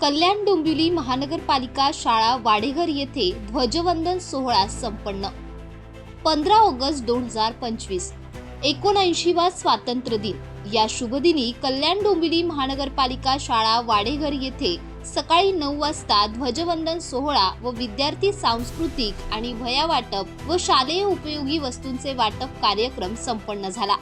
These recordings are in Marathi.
कल्याण डोंबिवली महानगरपालिका शाळा वाडेघर येथे ध्वजवंदन सोहळा संपन्न. पंधरा ऑगस्ट दोन हजार पंचवीस एकोणऐंशीवा स्वातंत्र्य दिन. या शुभदिनी कल्याण डोंबिवली महानगरपालिका शाळा वाडेघर येथे सकाळी नऊ वाजता ध्वजवंदन सोहळा व विद्यार्थी सांस्कृतिक आणि वह्या वाटप व शालेय उपयोगी वस्तूंचे वाटप कार्यक्रम संपन्न झाला.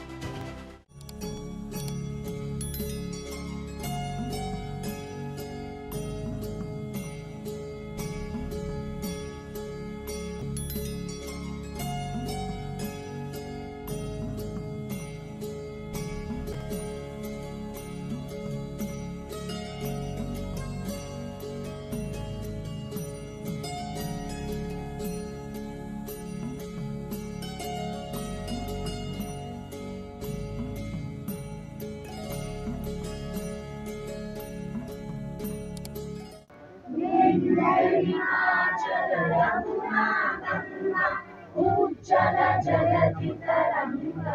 रशिषमाने गादे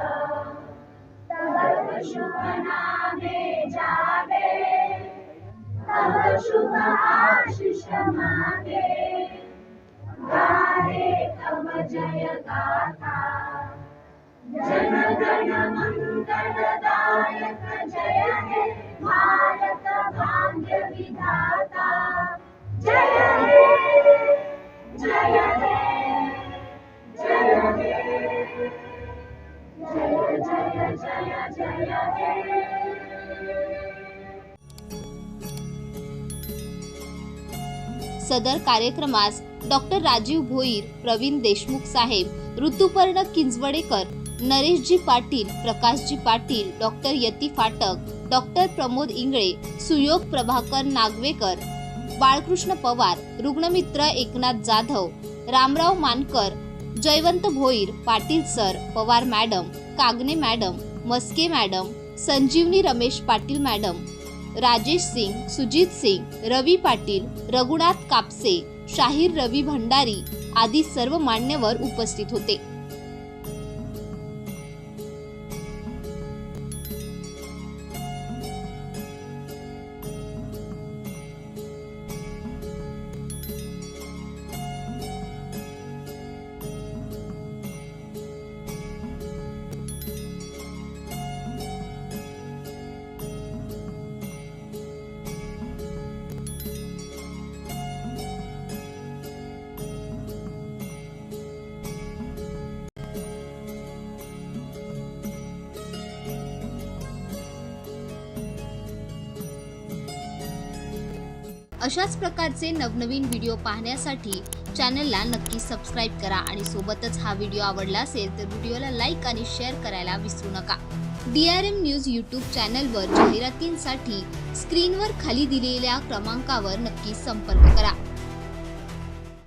तव शुभनामे जागे। तव शुभ आशिष मागे। गाहे तव जय गाता जगणा मङ्गलदायक जय जय जय हे सदर कार्यक्रमास डॉक्टर राजीव भोईर प्रवीण देशमुख साहेब ऋतुपर्ण किंजवडेकर नरेशजी पाटील प्रकाशजी Patil doctor Yati Phatak doctor Pramod Ingale Suyog Prabhakar Nagvekar Balkrishna Pawar रुग्णमित्र Eknath Jadhav Ramrao Mankar Jaywant Bhoir Patil sir Pawar madam Kagne madam Maske madam Sanjivani Ramesh Patil madam Rajesh Singh Sujit Singh Ravi Patil Raghunath Kapse शाहीर रवी भंडारी आदी सर्व मान्यवर उपस्थित होते. अशाच प्रकारचे नवनवीन व्हिडिओ पाहण्यासाठी चॅनलला नक्की सबस्क्राईब करा आणि सोबतच हा व्हिडिओ आवडला असेल तर व्हिडिओला लाईक आणि शेअर करायला विसरू नका. D R M news YouTube चॅनलवर जाहिरातींसाठी स्क्रीनवर खाली दिलेल्या क्रमांकावर नक्की संपर्क करा.